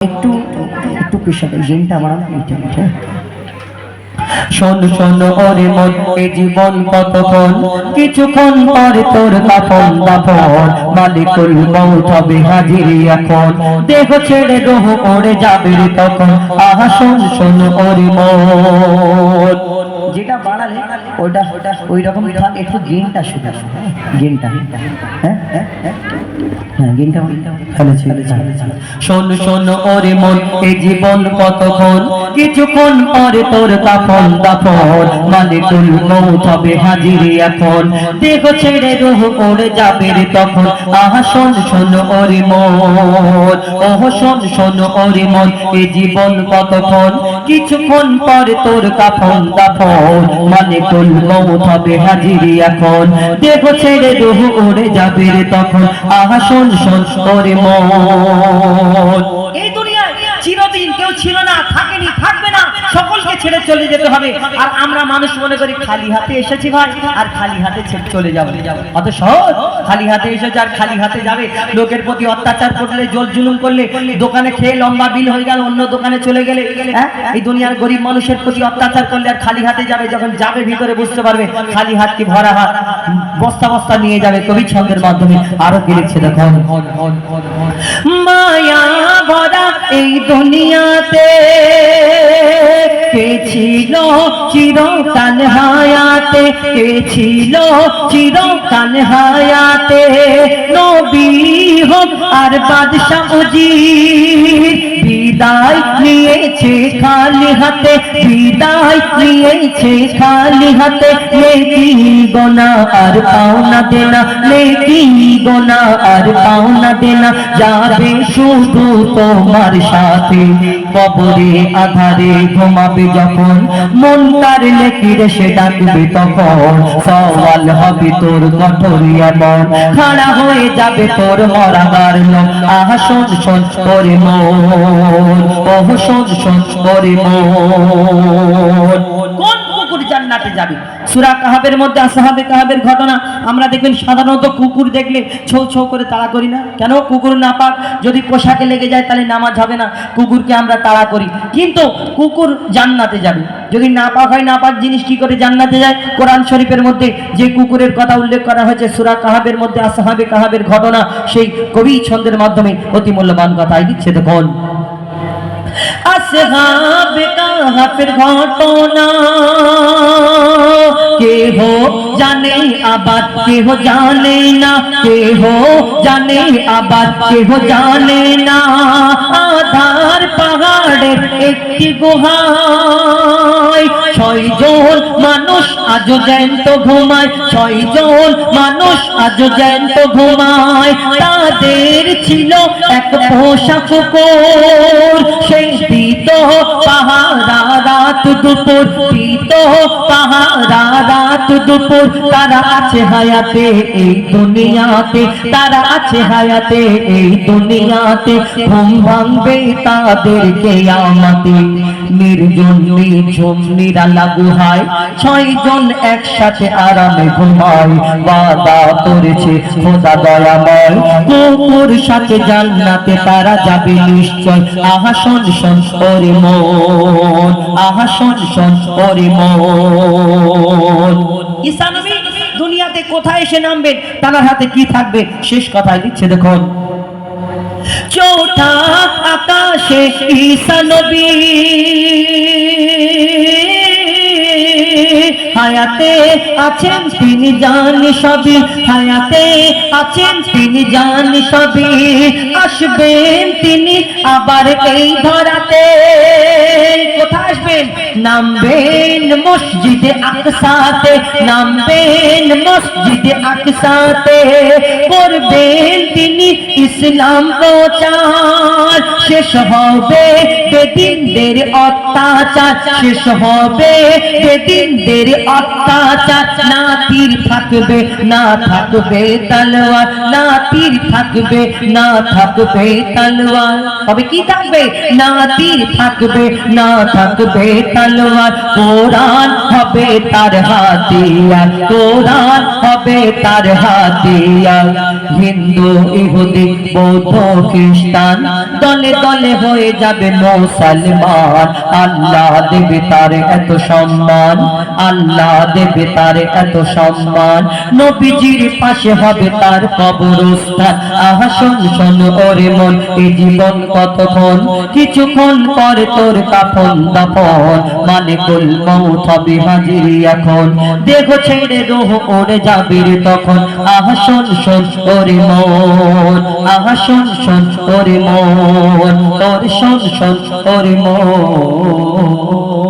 একটু একটু পেশাটা জিনটা আমার এইটা এইটা শোন শোন, ওরে মন এ জীবন কতক্ষণ কিছুক্ষণ পরে তোর কাপন দাপন মালিকুল মৌত হবে হাজিরি এখন। দেহ ছেড়ে রোহ ওড়ে যাবে তখন। আহা, শোন শোন, ওরে মন। যেটা বাড়ালে ওইটা ওই রকম থাক একটু গেনটা শুধু হ্যাঁ গেনটা হ্যাঁ হ্যাঁ হ্যাঁ হ্যাঁ গেনটা ফেলেছি। শোন শোন ওরে মন এ জীবন কতক্ষণ কিছুক্ষণ পরে তোর কাপন দাপন মালিকুল মৌত হবে হাজিরি এখন। দেহ ছেড়ে রোহ ওড়ে যাবে রে তখন। আহা, শোন ওরে মন। ওহ, শোন ওরে মন, এ জীবন কতক্ষণ? কিছুক্ষণ পরে তোর কাপন দাপন মালিকুল মৌত হবে হাজিরি এখন। দেহ ছেড়ে রোহ ওড়ে যাবে রে তখন। আহা, শোন ওরে মন। এই চিরদিন কেউ ছিল না, থাকেনি, থাকবে না। সকলকে ছেড়ে চলে যেতে হবে। আর আমরা মানুষ মনে করি, খালি হাতে এসেছি ভাই, আর খালি হাতে ছেড়ে চলে যাব। অত সহজ? খালি হাতে এসেছে আর খালি হাতে যাবে। লোকের প্রতি অত্যাচার করলে জল জুলুম করলে, দোকানে খেয়ে লম্বা বিল হয়ে গেল, অন্য দোকানে চলে গেলে হ্যাঁ? এই দুনিয়ার গরিব মানুষের প্রতি অত্যাচার করলে আর খালি হাতে যাবে, যখন যাবে ভিতরে বুঝতে পারবে, খালি হাত কি ভরা হাত? বস্তা বস্তা নিয়ে যাবে কবি ছন্দের মাধ্যমে। আরও কি দেখো। মায়া ভরা এই দুনিয়াতে কে ছিল চিরকাল হায়াতে? কে ছিল চিরকাল হায়াতে? নবী হোক আর বাদশাহ উজির, বিদায় নিয়েছে খালি হাতে, বিদায় নিয়েছে খালি হাতে। নেকি গোনা আর পাওনা দেনা, নেকি গোনা আর পাওনা দেনা। যাবে শুধু তোমার সাথে। কবরে আধারে ঘুমাবে যখন। মন তার লেখিরে সে ডাকবে তখন। সওয়াল হবে তোর কঠোর এমন। খাড়া হয়ে যাবে তোর মরাবার লোক আহা, শোন শোন করে মন। ওহ, শোন শোন করে মন। কুকুর জান্নাতে যাবে। সূরা কাহাবের মধ্যে আসহাবে কাহাবের ঘটনা। আমরা দেখবেন সাধারণত কুকুর দেখলে ছৌ ছৌ করে তাড়া করি না। কেন? কুকুর না পাক যদি পোশাকে লেগে যায় তাহলে নামাজ হবে না। কুকুরকে আমরা তাড়া করি। কিন্তু কুকুর জান্নাতে যাবে। যদি না পাক হয় না পাক জিনিস কি করে জান্নাতে যায়? কোরআন শরীফের মধ্যে যে কুকুরের কথা উল্লেখ করা হয়েছে, সুরা কাহাবের মধ্যে আসহাবে কাহাবের ঘটনা, সেই কবি ছন্দের মাধ্যমে অতি মূল্যবান কথাই দিচ্ছে দেখুন। আসহাবে কাহাফের ঘটনা। কেহ জানে আবার কেহ জানে না। কেহ জানে আবার কেহ জানে না। আধার পাহাড়ের একটি গুহায় ছয়জন মানুষ আজও জ্যান্ত ঘুমায় ছয়জন মানুষ আজও জ্যান্ত ঘুমায়। তাদের ছিল এক পোষা কুকুর, সেই দিত পাহারা রাত দুপুর দিত পাহারা রাত দুপুর। তারা আছে হায়াতে এই দুনিয়াতে, তারা আছে হায়াতে এই দুনিয়াতে। ঘুম ভাঙবে তাদেরকে আমাতে নির্জন নিরালা গুহায়, ছয়জন একসাথে আরামে ঘুমায়। করেছে খোদা দয়াময়। কুকুর সাথে জান্নাতে তারা যাবে নিশ্চয়। ওরে মন। ওরে মন। দুনিয়াতে কোথায় এসে নামবেন? তার হাতে কি থাকবে? শেষ কথায় দিচ্ছে, দেখুন। চৌঠা আকাশে ঈসা নবী। হায়াতে আছেন তিনি জানি সবই, হায়াতে আছেন তিনি জানি সবই। আসবেন তিনি আবার এই ধরাতে। কোথায় আসবেন নামবেন মসজিদে আকসাতে, নামবেন মসজিদে আকসাতে। করবেন তিনি ইসলাম প্রচার। শেষ হবে বেদিনদের অত্যাচার। শেষ হবে বেদিনদের অত্যাচার। না তীর থাকবে, না থাকবে তলোয়ার। না তীর থাকবে, না থাকবে তবে কি থাকবে? না তীর থাকবে, না থাকবে তলোয়ার, কোরআন হবে তার হাতিয়ার কোরআন হবে তার হাতিয়ার হিন্দু, ইহুদি, বৌদ্ধ, খ্রিস্টান, দলে দলে হয়ে যাবে মুসলমান। আল্লাহ দেবে তার এত সম্মান, আল্লাহ দেবে তার এত সম্মান। নবীজির পাশে হবে তার কবরস্থান। আহা, শোন ওরে মন এই জীবন কতক্ষণ? কিছুক্ষণ পরে তোর কাফন দাফন মানে কুল মৌত হবে হাজির এখন। দেখো ছেড়ে রোহ ওরে যাবির তখন। আহা, শোন শোন, ওরে মন। আহা, শোন শোন, ওরে মন। তোর শোন শোন, ওরে মন।